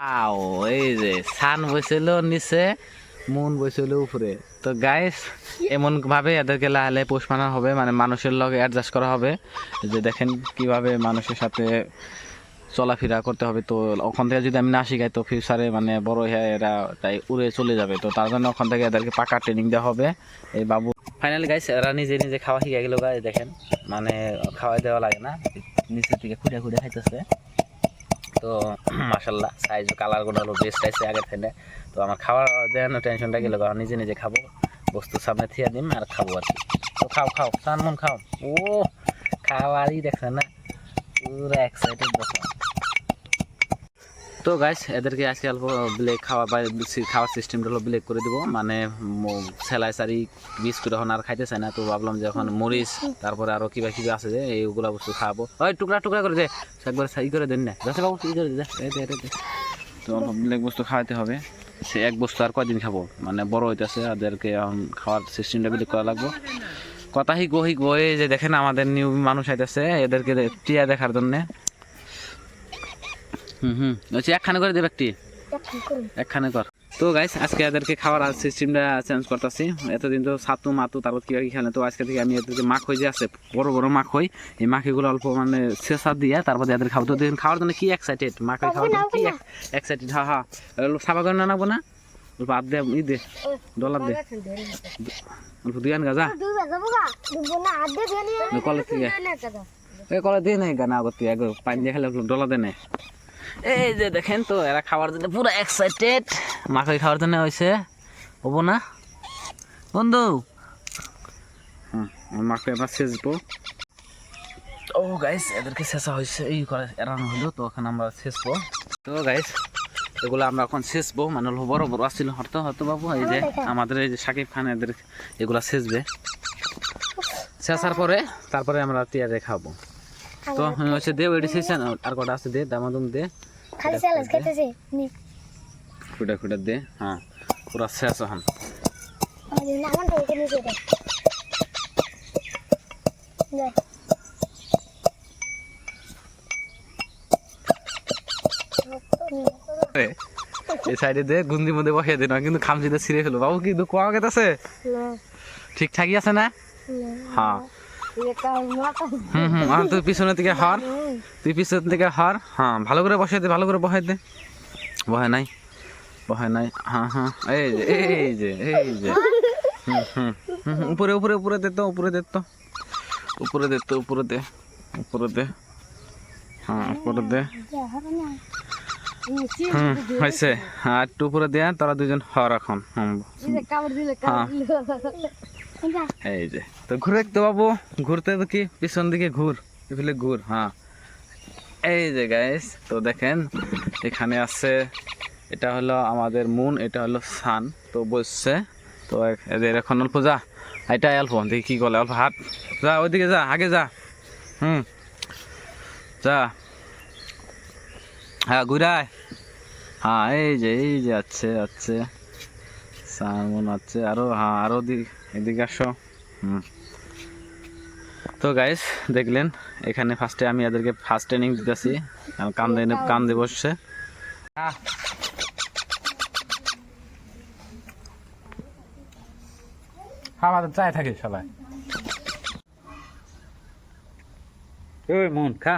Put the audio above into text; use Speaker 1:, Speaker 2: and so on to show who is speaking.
Speaker 1: আও এই যে সান বসেছিল নিচে মন বসেছিল উপরে। তো গাইস এমন ভাবে এদেরকে লাহালে পোষ মানা হবে মানে মানুষের লগে অ্যাডজাস্ট করা হবে, যে দেখেন কীভাবে মানুষের সাথে চলাফেরা করতে হবে। তো ওখান থেকে যদি আমি না শিখাই, তো ফিউচারে মানে বড় হয়ে এরা তাই উড়ে চলে যাবে। তো তার জন্য ওখান থেকে এদেরকে পাকা ট্রেনিং দেওয়া হবে। এই বাবু ফাইনালি গাইস এরা নিজে নিজে খাওয়া শিখে গেল গাইস দেখেন। মানে খাওয়াই দেওয়া লাগে না, নিচের থেকে খুঁড়ে খুঁড়ে খাইতেছে। তো মাসাল্লাহ সাইজ কালারগুলো হলো বেস্ট আছে আগের থেকে। তো আমার খাওয়ার দেন টেনশনটা গেল কারণ নিজে নিজে খাব বস্তু সামনে থিয়া দিম আর খাব আর কি। তো খাও খাও সান মন খাও। ও খাওয়ারই দেখছেন না? পুরো এক্সাইটেড দেখো তো গাইস এদেরকে আজকে অল্প ব্লেক খাওয়া বা খাওয়ার সিস্টেমটা হলো ব্লেক করে দেবো। মানে সেলাই সারি, বিস্কুট এখন আর খাইতে চায় না, তো ভাবলাম যে এখন মরিচ, তারপরে আরও কিবা কিবা আছে যে, এইগুলা বস্তু খাব। ওই টুকরা টুকরা করে দে, একবার ই করে দেন না। যাচ্ছে বাবু, ই করে দে। তো অল্প ব্লেক বস্তু খাওয়াতে হবে। সে এক বস্তু আর কয়দিন খাব? মানে বড় হইতেছে, ওদেরকে এখন খাওয়ার সিস্টেমটা ব্লেক করা লাগবো। কথা হিগো হিগো এই যে দেখেন আমাদের নিউ মানুষ আইতেছে, এদেরকে টিয়া দেখার জন্যে। হুম হুম। বলছি একখানে করে দেবে একটি একখানে কর তো গাইস আজকে এদেরকে খাওয়ার সিস্টেমটা চেঞ্জ করতেছি। এতদিন তো সাতু মাতু তারপর কি কি খেলে তো আজকে থেকে আমি এদেরকে মাখ হয়ে যে আছে বড় বড় মাখ হই এই মাখিগুলো অল্প মানে শেষা দিয়ে তারপর এদের খাব। তো দেখুন খাওয়ার জন্য কি এক্সাইটেড মাখ খাওয়ার জন্য কি এক্সাইটেড হ্যাঁ হ্যাঁ সাবা করে না নাবো না? অল্প আদ দে ই দে ডলার দে। অল্প দুই আন গাজা কলেজ থেকে। কলে দিয়ে নেই গানা আগত পানি দিয়ে খেলে ডলা দে নেই এই যে দেখেন তো এরা খাওয়ার জন্য পুরো এক্সাইটেড মাকে খাওয়ার জন্য হয়েছে হব না? বন্ধু। হুম মাকে এবার শেষবো ও গাইস এদেরকে শেষা হয়েছে এই করে এড়ানো হলো তো ওখানে আমরা শেষবো তো গাইস এগুলো আমরা এখন শেষবো মানে হলো বড় বড় আসছিল হয়তো হয়তো বাবু। এই যে আমাদের এই যে সাকিব খান এদের এগুলা শেষবে শেষার পরে তারপরে আমরা তিয়ারে খাব। তো হচ্ছে দে ওইটি শেষ আর কটা আছে দে দামাদুম দে।
Speaker 2: খালি স্যালাড খাইতেছে নি।
Speaker 1: খুঁটা খুঁটা দে হ্যাঁ পুরা শেষ হন
Speaker 2: আমার তো নিচে দে যাই
Speaker 1: এই সাইডে দে গুন্দির মধ্যে বসিয়ে দে না কিন্তু খামচিতে ছিঁড়ে ফেলো বাবু কি আমাকে আছে ঠিকঠাকই আছে না। হ্যাঁ। হুম হুম আর তুই পিছনের দিকে হর। তুই পিছন থেকে হর। হ্যাঁ ভালো করে বসাই দে ভালো করে বসাই দে। বহে নাই বহে নাই। হ্যাঁ হ্যাঁ এই যে এই যে এই যে। হুম হুম উপরে উপরে উপরে দে তো উপরে দে তো। উপরে দে তো উপরে দে উপরে দে। হ্যাঁ উপরে দে। হুম হয়েছে। আর একটু উপরে দেয়া তোরা দুজন হর এখন। হুম। হ্যাঁ। এই যে, তো ঘুরে তো বাবু ঘুরতে তো কি পিছন দিকে ঘুর, এগুলো ঘুর হ্যাঁ। এই যে গাইস তো দেখেন, এখানে আছে, এটা হলো আমাদের মুন এটা হলো সান তো বসছে। তো এদের এখন অল্প যা, এটা অল্প, দেখি কি করলে অল্প হাত। যা, ওইদিকে যা, আগে যা। হুম, যা। হ্যাঁ ঘুরায়। হ্যাঁ এই যে এই যে, আছে আছে। সামন আছে আরও হ্যাঁ আরও দিক এদিকে আসো। হুম। তো গাইস দেখলেন এখানে ফার্স্টে আমি এদেরকে ফার্স্ট ট্রেনিং দিতেছি। কারণ কান্দে কান্দে বসছে। আমাদের চাই থাকে সবাই। ওই মন খা।